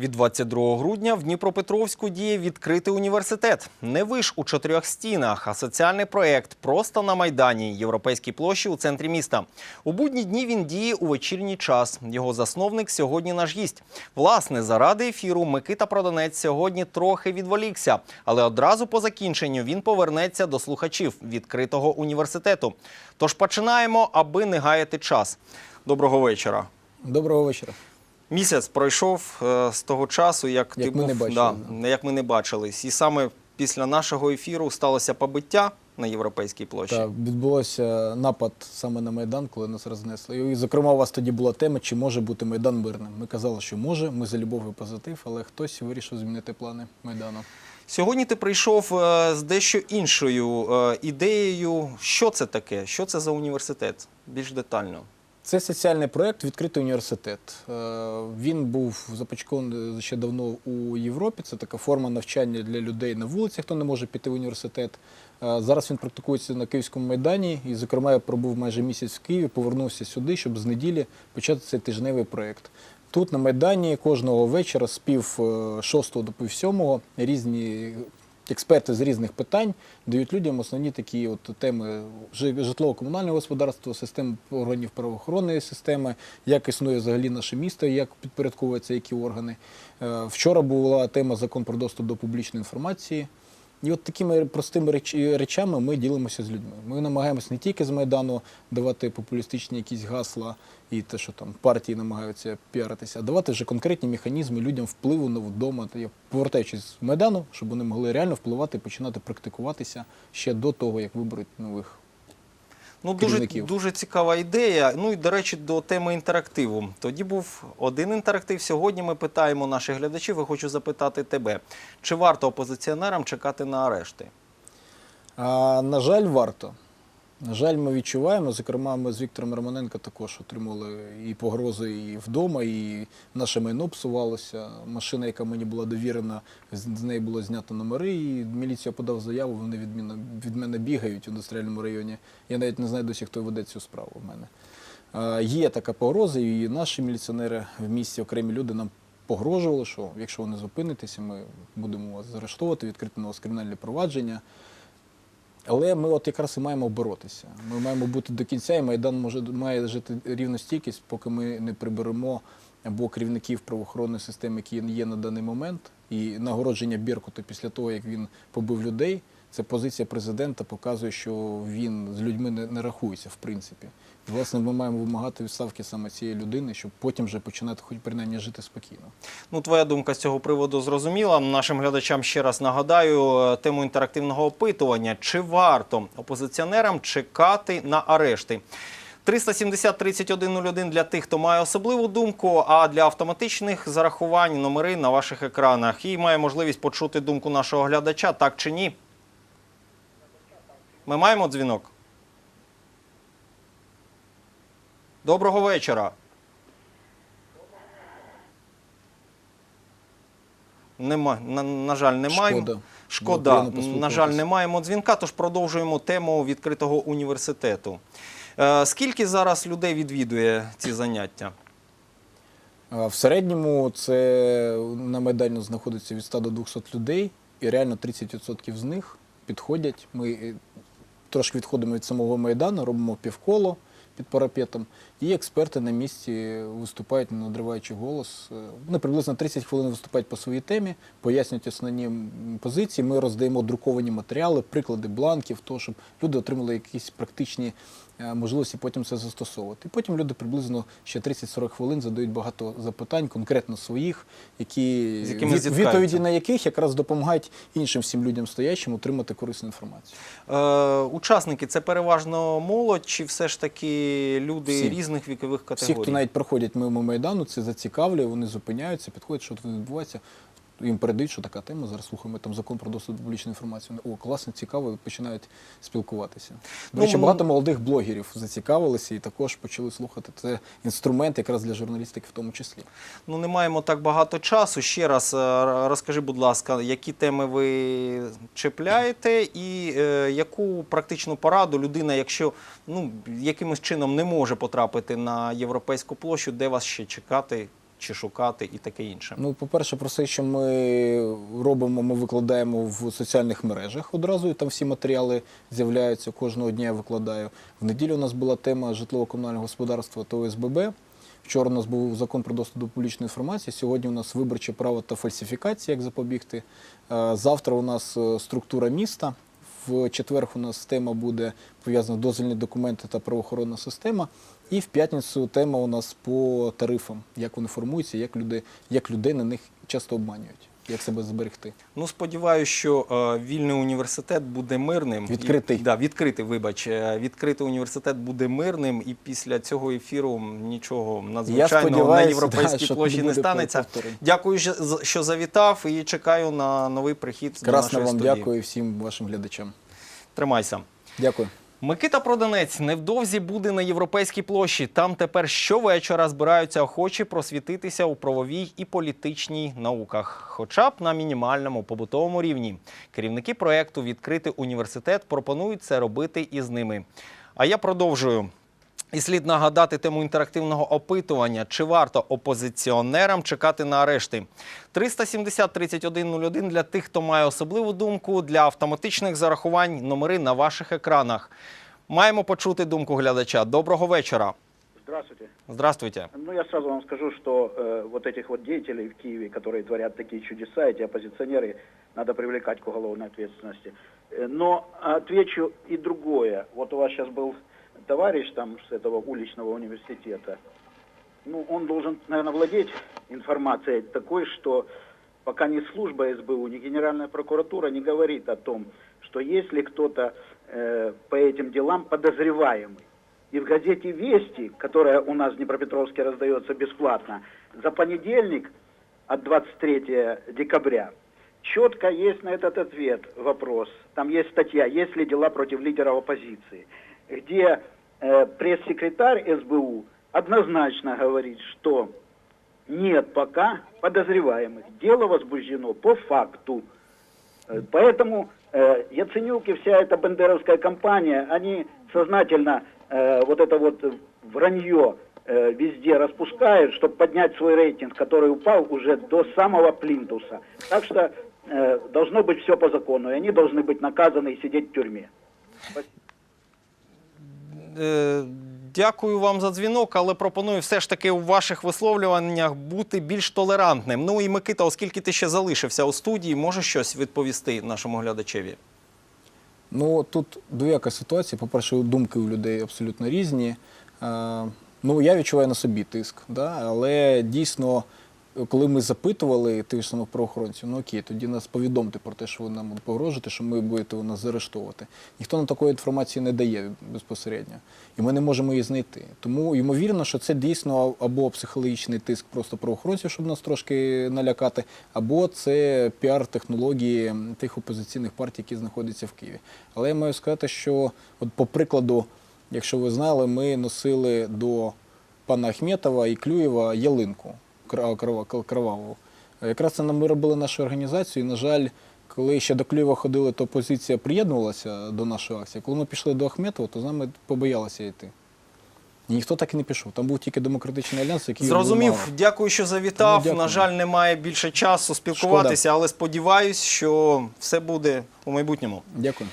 Від 22 грудня в Дніпропетровську діє відкритий університет. Не виш у чотирьох стінах, а соціальний проєкт просто на майдані Європейській площі у центрі міста. У будні дні він діє у вечірній час. Його засновник сьогодні наш гість. Власне, заради ефіру Микита Проданець сьогодні трохи відволікся, але одразу по закінченню він повернеться до слухачів відкритого університету. Тож починаємо, аби не гаяти час. Доброго вечора. Доброго вечора. Місяць пройшов е, з того часу, як, Як ти ми був, не бачили, да, як ми не бачились. І саме після нашого ефіру сталося побиття на європейській площі. Так, відбулося напад саме на Майдан, коли нас рознесли. І, зокрема, у вас тоді була тема, чи може бути Майдан мирним. Ми казали, що може, ми за любов і позитив, але хтось вирішив змінити плани Майдану. Сьогодні ти прийшов е, з дещо іншою е, ідеєю. Що це таке? Що це за університет? Більш детально. Це соціальний проєкт Відкритий університет. Е, Він був започаткований ще давно у Європі. Це така форма навчання для людей на вулиці, хто не може піти в університет. Е, Зараз він практикується на Київському майдані, і, зокрема, я пробув майже місяць в Києві, повернувся сюди, щоб з неділі почати цей тижневий проєкт. Тут на Майдані кожного вечора з пів е, шостого до пів сьомого різні експерти з різних питань дають людям основні такі от теми житлово-комунального господарства, систем органів правоохоронної системи, як існує взагалі наше місто, як підпорядковуються які органи. Е, Вчора була тема закон про доступ до публічної інформації. І от такими простими реч- речами ми ділимося з людьми. Ми намагаємось не тільки з Майдану давати популістичні якісь гасла і те, що там партії намагаються піаритися, а давати вже конкретні механізми людям впливу на вдома. Я повертаючись з Майдану, щоб вони могли реально впливати і починати практикуватися ще до того, як виберуть нових. Ну, дуже, дуже цікава ідея. Ну і до речі, до теми інтерактиву. Тоді був один інтерактив. Сьогодні ми питаємо наших глядачів і хочу запитати тебе: чи варто опозиціонерам чекати на арешти? А, на жаль, варто. На жаль, ми відчуваємо. Зокрема, ми з Віктором Романенко також отримали і погрози і вдома, і наше майно псувалося. Машина, яка мені була довірена, з неї було знято номери, і міліція подав заяву. Вони від мене, від мене бігають у індустріальному районі. Я навіть не знаю досі, хто веде цю справу в мене. А, є така погроза, і наші міліціонери в місті, окремі люди нам погрожували, що якщо ви не зупинитеся, ми будемо вас заарештовувати, відкрити на вас кримінальне провадження. Але ми от якраз і маємо боротися. Ми маємо бути до кінця, і Майдан може має жити рівно стійкість, поки ми не приберемо або керівників правоохоронної системи, які є на даний момент, і нагородження Біркута після того, як він побив людей. Це позиція президента показує, що він з людьми не, не рахується, в принципі. Власне, ми маємо вимагати відставки саме цієї людини, щоб потім вже починати хоч принаймні жити спокійно. Ну, твоя думка з цього приводу зрозуміла. Нашим глядачам ще раз нагадаю е, тему інтерактивного опитування: чи варто опозиціонерам чекати на арешти? 370 3101 для тих, хто має особливу думку, а для автоматичних зарахувань номери на ваших екранах. І має можливість почути думку нашого глядача, так чи ні? Ми маємо дзвінок. Доброго вечора. Нема, на, на жаль, не маємо. Шкода. Шкода. На жаль, не маємо дзвінка, тож продовжуємо тему відкритого університету. Е, скільки зараз людей відвідує ці заняття? А В середньому це на Майдані знаходиться від 100 до 200 людей, і реально 30% з них підходять. Ми е, трошки відходимо від самого Майдану, робимо півколо під парапетом, і експерти на місці виступають, не надриваючи голос. Е, Вони приблизно 30 хвилин виступають по своїй темі, пояснюють основні позиції. Ми роздаємо друковані матеріали, приклади бланків, то щоб люди отримали якісь практичні можливості потім це застосовувати. І потім люди приблизно ще 30-40 хвилин задають багато запитань, конкретно своїх, які З якими від- відповіді на яких якраз допомагають іншим всім людям стоячим отримати корисну інформацію. Е, учасники це переважно молодь, чи все ж таки люди Всі. різних вікових Всі, категорій? хто навіть проходять мимо Майдану, це зацікавлює, вони зупиняються, підходять, що тут відбувається. Їм передають, що така тема. Зараз слухаємо там закон про доступ до публічної інформації. О, класно, цікаво, починають спілкуватися. До Ну, речі, багато молодих блогерів зацікавилися і також почали слухати. Це інструмент якраз для журналістики в тому числі. Ну, не маємо так багато часу. Ще раз е, розкажи, будь ласка, які теми ви чіпляєте, і е, яку практичну пораду людина, якщо ну, якимось чином не може потрапити на європейську площу, де вас ще чекати чи шукати і таке інше. Ну, по-перше, про все, що ми робимо, ми викладаємо в соціальних мережах одразу, і там всі матеріали з'являються. Кожного дня я викладаю. В неділю у нас була тема житлово-комунального господарства та ОСББ. Вчора у нас був закон про доступ до публічної інформації. Сьогодні у нас виборче право та фальсифікація, як запобігти. Е, Завтра у нас е, структура міста. В четвер у нас тема буде пов'язана дозвільні документи та правоохоронна система. І в п'ятницю тема у нас по тарифам, як вони формуються, як люди, як людей на них часто обманюють, як себе зберегти. Ну, сподіваюся, що е, вільний університет буде мирним. Відкритий. І, да, відкритий, вибач. Е, Відкритий університет буде мирним, і після цього ефіру нічого надзвичайного на європейській да, площі не не станеться. повторень. Дякую, що- завітав, і чекаю на новий прихід до Красно нашої вам студії. дякую всім вашим глядачам. Тримайся. Дякую. Микита Проданець невдовзі буде на європейській площі. Там тепер щовечора збираються охочі просвітитися у правовій і політичній науках, хоча б на мінімальному побутовому рівні. Керівники проєкту Відкритий університет пропонують це робити із ними. А я продовжую. І слід нагадати тему інтерактивного опитування, чи варто опозиціонерам чекати на арешти. 370 3101 для тих, хто має особливу думку, для автоматичних зарахувань номери на ваших екранах. Маємо почути думку глядача. Доброго вечора. Здравствуйте. Здравствуйте. Ну, я сразу вам скажу, что э, вот этих вот деятелей в Киеве, которые творят такие чудеса, эти оппозиционеры, надо привлекать к уголовной ответственности. Э, но отвечу и другое. Вот у вас сейчас был товарищ там с этого уличного университета. Ну, он должен, наверное, владеть информацией такой, что пока ни служба СБУ, ни Генеральная прокуратура не говорит о том, что если кто-то э, по этим делам подозреваемый, и в газете «Вести», которая у нас в Днепропетровске раздается бесплатно, за понедельник от 23 декабря четко есть на этот ответ вопрос. Там есть статья «Есть ли дела против лидеров оппозиции», где пресс-секретарь СБУ однозначно говорит, что нет пока подозреваемых. Дело возбуждено по факту. Э, Поэтому э, Яценюк и вся эта бандеровская компания, они сознательно э, вот это вот вранье э, везде распускают, чтобы поднять свой рейтинг, который упал уже до самого плинтуса. Так что э, должно быть все по закону, и они должны быть наказаны и сидеть в тюрьме. Е, Дякую вам за дзвінок, але пропоную все ж таки у ваших висловлюваннях бути більш толерантним. Ну і Микита, оскільки ти ще залишився у студії, можеш щось відповісти нашому глядачеві? Ну тут двояка ситуація. По-перше, думки у людей абсолютно різні. Е, Ну, я відчуваю на собі тиск, да? але дійсно, коли ми запитували тих самих правоохоронців, ну окей, тоді нас повідомте про те, що ви нам погрожуєте, що ми будете нас заарештовувати. Ніхто нам такої інформації не дає безпосередньо, і ми не можемо її знайти. Тому ймовірно, що це дійсно або психологічний тиск просто правоохоронців, щоб нас трошки налякати, або це піар-технології тих опозиційних партій, які знаходяться в Києві. Але я маю сказати, що от по прикладу, якщо ви знали, ми носили до пана Ахметова і Клюєва ялинку кроваву. Якраз це ми робили нашу організацію. І, на жаль, коли ще до Клюєва ходили, то опозиція приєднувалася до нашої акції. Коли ми пішли до Ахметова, то з нами побоялися йти. І ніхто так і не пішов. Там був тільки демократичний альянс, який Зрозумів, дякую, що завітав. Тому дякую. На жаль, немає більше часу спілкуватися, але сподіваюсь, що все буде у майбутньому. Дякую.